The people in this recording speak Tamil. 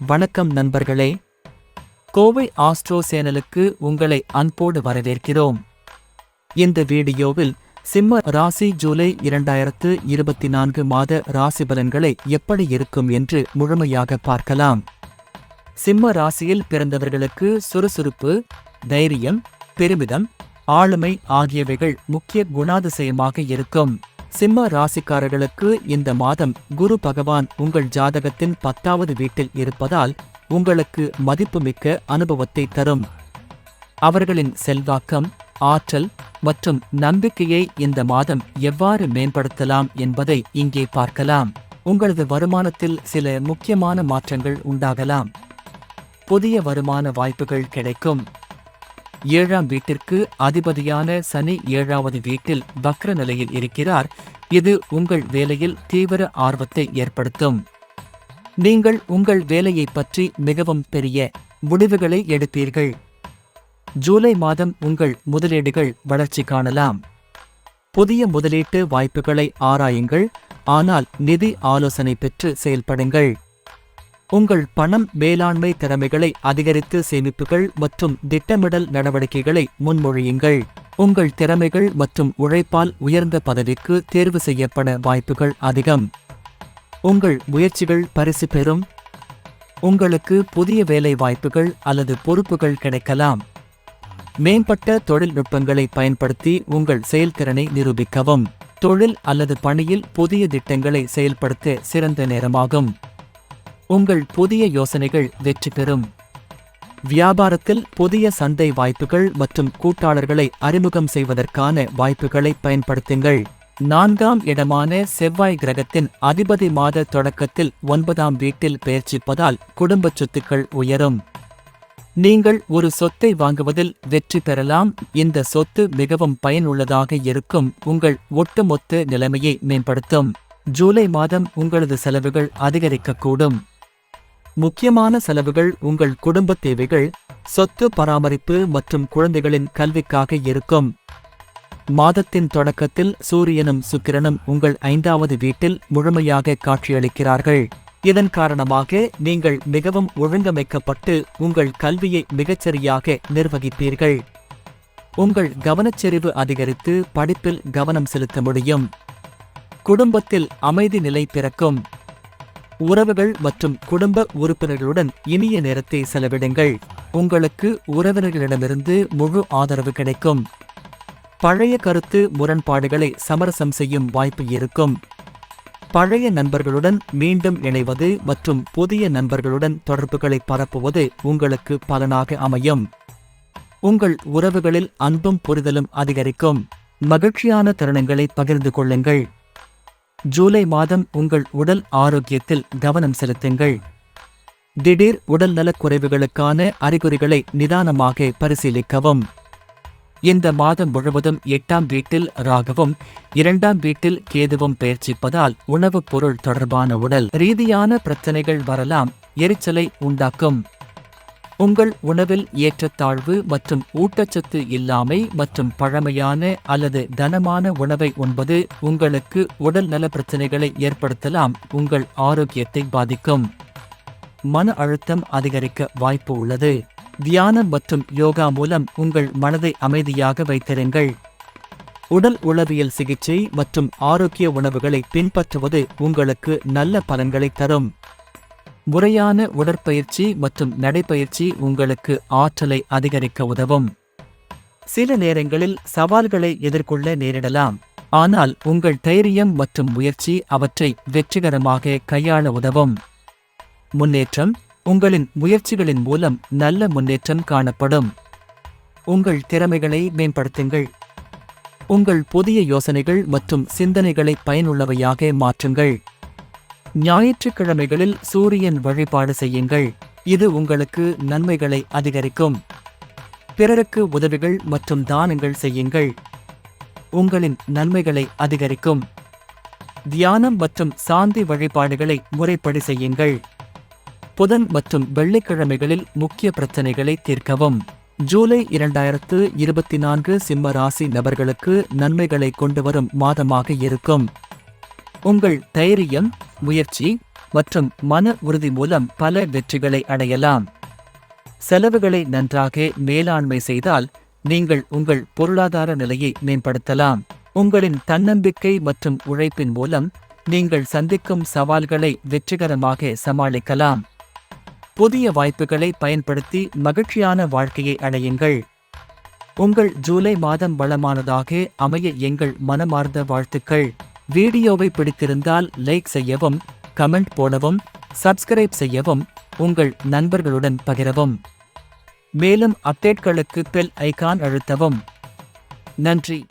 வணக்கம் நண்பர்களே. கோவை ஆஸ்ட்ரோ சேனலுக்கு உங்களை அன்போடு வரவேற்கிறோம். இந்த வீடியோவில் சிம்ம ராசி ஜூலை இரண்டாயிரத்து இருபத்தி நான்கு மாத ராசி பலன்களை எப்படி இருக்கும் என்று முழுமையாக பார்க்கலாம். சிம்ம ராசியில் பிறந்தவர்களுக்கு சுறுசுறுப்பு தைரியம் பெருமிதம் ஆளுமை ஆகியவைகள் முக்கிய குணாதிசயமாக இருக்கும். சிம்ம ராசிக்காரர்களுக்கு இந்த மாதம் குரு பகவான் உங்கள் ஜாதகத்தின் பத்தாவது வீட்டில் இருப்பதால் உங்களுக்கு மதிப்புமிக்க அனுபவத்தை தரும். அவர்களின் செல்வாக்கம் ஆற்றல் மற்றும் நம்பிக்கையை இந்த மாதம் எவ்வாறு மேம்படுத்தலாம் என்பதை இங்கே பார்க்கலாம். உங்களது வருமானத்தில் சில முக்கியமான மாற்றங்கள் உண்டாகலாம். புதிய வருமான வாய்ப்புகள் கிடைக்கும். ஏழாம் வீட்டிற்கு அதிபதியான சனி ஏழாவது வீட்டில் வக்ர நிலையில் இருக்கிறார். இது உங்கள் வேலையில் தீவிர ஆர்வத்தை ஏற்படுத்தும். நீங்கள் உங்கள் வேலையைப் பற்றி மிகவும் பெரிய முடிவுகளை எடுப்பீர்கள். ஜூலை மாதம் உங்கள் முதலீடுகள் வளர்ச்சி காணலாம். புதிய முதலீட்டு வாய்ப்புகளை ஆராயுங்கள். ஆனால் நிதி ஆலோசனை பெற்று செயல்படுங்கள். உங்கள் பணம் மேலாண்மை திறமைகளை அதிகரித்து சேமிப்புகள் மற்றும் திட்டமிடல் நடவடிக்கைகளை முன்மொழியுங்கள். உங்கள் திறமைகள் மற்றும் உழைப்பால் உயர்ந்த பதவிக்கு தேர்வு செய்யப்பட வாய்ப்புகள் அதிகம். உங்கள் முயற்சிகள் பரிசு பெறும். உங்களுக்கு புதிய வேலை வாய்ப்புகள் அல்லது பொறுப்புகள் கிடைக்கலாம். மேம்பட்ட தொழில்நுட்பங்களை பயன்படுத்தி உங்கள் செயல்திறனை நிரூபிக்கவும். தொழில் அல்லது பணியில் புதிய திட்டங்களை செயல்படுத்த சிறந்த நேரமாகும். உங்கள் புதிய யோசனைகள் வெற்றி பெறும். வியாபாரத்தில் புதிய சந்தை வாய்ப்புகள் மற்றும் கூட்டாளர்களை அறிமுகம் செய்வதற்கான வாய்ப்புகளை பயன்படுத்துங்கள். நான்காம் இடமான செவ்வாய் கிரகத்தின் அதிபதி மாத தொடக்கத்தில் ஒன்பதாம் வீட்டில் பெயர்ச்சிப்பதால் குடும்ப சொத்துக்கள் உயரும். நீங்கள் ஒரு சொத்தை வாங்குவதில் வெற்றி பெறலாம். இந்த சொத்து மிகவும் பயனுள்ளதாக இருக்கும். உங்கள் ஒட்டுமொத்த நிலைமையை மேம்படுத்தும். ஜூலை மாதம் உங்களது செலவுகள் அதிகரிக்கக்கூடும். முக்கியமான செலவுகள் உங்கள் குடும்ப தேவைகள் சொத்து பராமரிப்பு மற்றும் குழந்தைகளின் கல்விக்காக இருக்கும். மாதத்தின் தொடக்கத்தில் சூரியனும் சுக்கிரனும் உங்கள் ஐந்தாவது வீட்டில் முழுமையாக காட்சியளிக்கிறார்கள். இதன் காரணமாக நீங்கள் மிகவும் ஒழுங்கமைக்கப்பட்டு உங்கள் கல்வியை மிகச்சரியாக நிர்வகிப்பீர்கள். உங்கள் கவனச்செறிவு அதிகரித்து படிப்பில் கவனம் செலுத்த முடியும். குடும்பத்தில் அமைதி நிலை பிறக்கும். உறவுகள் மற்றும் குடும்ப உறுப்பினர்களுடன் இனிய நேரத்தை செலவிடுங்கள். உங்களுக்கு உறவினர்களிடமிருந்து முழு ஆதரவு கிடைக்கும். பழைய கருத்து முரண்பாடுகளை சமரசம் செய்யும் வாய்ப்பு இருக்கும். பழைய நண்பர்களுடன் மீண்டும் இணைவது மற்றும் புதிய நண்பர்களுடன் தொடர்புகளை பரப்புவது உங்களுக்கு பலனாக அமையும். உங்கள் உறவுகளில் அன்பும் புரிதலும் அதிகரிக்கும். மகிழ்ச்சியான தருணங்களை பகிர்ந்து கொள்ளுங்கள். ஜூலை மாதம் உங்கள் உடல் ஆரோக்கியத்தில் கவனம் செலுத்துங்கள். திடீர் உடல்நலக் குறைவுகளுக்கான அறிகுறிகளை நிதானமாக பரிசீலிக்கவும். இந்த மாதம் முழுவதும் எட்டாம் வீட்டில் ராகவும் இரண்டாம் வீட்டில் கேதுவும் பெயர்ச்சிப்பதால் உணவுப் பொருள் தொடர்பான உடல் ரீதியான பிரச்சனைகள் வரலாம் எரிச்சலை உண்டாக்கும். உங்கள் உணவில் ஏற்றத்தாழ்வு மற்றும் ஊட்டச்சத்து இல்லாமை மற்றும் பழமையான அல்லது தனமான உணவை உண்பது உங்களுக்கு உடல் நல பிரச்சனைகளை ஏற்படுத்தலாம். உங்கள் ஆரோக்கியத்தை பாதிக்கும். மன அழுத்தம் அதிகரிக்க வாய்ப்பு உள்ளது. தியானம் மற்றும் யோகா மூலம் உங்கள் மனதை அமைதியாக வைத்திருங்கள். உடல் உளவியல் சிகிச்சை மற்றும் ஆரோக்கிய உணவுகளை பின்பற்றுவது உங்களுக்கு நல்ல பலன்களை தரும். முறையான உடற்பயிற்சி மற்றும் நடைப்பயிற்சி உங்களுக்கு ஆற்றலை அதிகரிக்க உதவும். சில நேரங்களில் சவால்களை எதிர்கொள்ள நேரிடலாம். ஆனால் உங்கள் தைரியம் மற்றும் முயற்சி அவற்றை வெற்றிகரமாக கையாள உதவும். முன்னேற்றம் உங்களின் முயற்சிகளின் மூலம் நல்ல முன்னேற்றம் காணப்படும். உங்கள் திறமைகளை மேம்படுத்துங்கள். உங்கள் புதிய யோசனைகள் மற்றும் சிந்தனைகளை பயனுள்ளவையாக மாற்றுங்கள். ஞாயிற்றுக்கிழமைகளில் சூரியன் வழிபாடு செய்யுங்கள். இது உங்களுக்கு நன்மைகளை அதிகரிக்கும். பிறருக்கு உதவிகள் மற்றும் தானங்கள் செய்யுங்கள். உங்களின் நன்மைகளை அதிகரிக்கும். தியானம் மற்றும் சாந்தி வழிபாடுகளை முறைப்படி செய்யுங்கள். புதன் மற்றும் வெள்ளிக்கிழமைகளில் முக்கிய பிரச்சனைகளை தீர்க்கவும். ஜூலை இரண்டாயிரத்து இருபத்தி நான்கு சிம்ம ராசி நபர்களுக்கு நன்மைகளை கொண்டு வரும் மாதமாக இருக்கும். உங்கள் தைரியம்? முயற்சி மற்றும் மன உறுதி மூலம் பல வெற்றிகளை அடையலாம். செலவுகளை நன்றாக மேலாண்மை செய்தால் நீங்கள் உங்கள் பொருளாதார நிலையை மேம்படுத்தலாம். உங்களின் தன்னம்பிக்கை மற்றும் உழைப்பின் மூலம் நீங்கள் சந்திக்கும் சவால்களை வெற்றிகரமாக சமாளிக்கலாம். புதிய வாய்ப்புகளை பயன்படுத்தி மகிழ்ச்சியான வாழ்க்கையை அடையுங்கள். உங்கள் ஜூலை மாதம் வளமானதாக அமைய எங்கள் மனமார்ந்த வாழ்த்துக்கள். வீடியோவை பிடித்திருந்தால் லைக் செய்யவும் கமெண்ட் போடவும் சப்ஸ்கிரைப் செய்யவும் உங்கள் நண்பர்களுடன் பகிரவும். மேலும் அப்டேட்களுக்கு பெல் ஐகான் அழுத்தவும். நன்றி.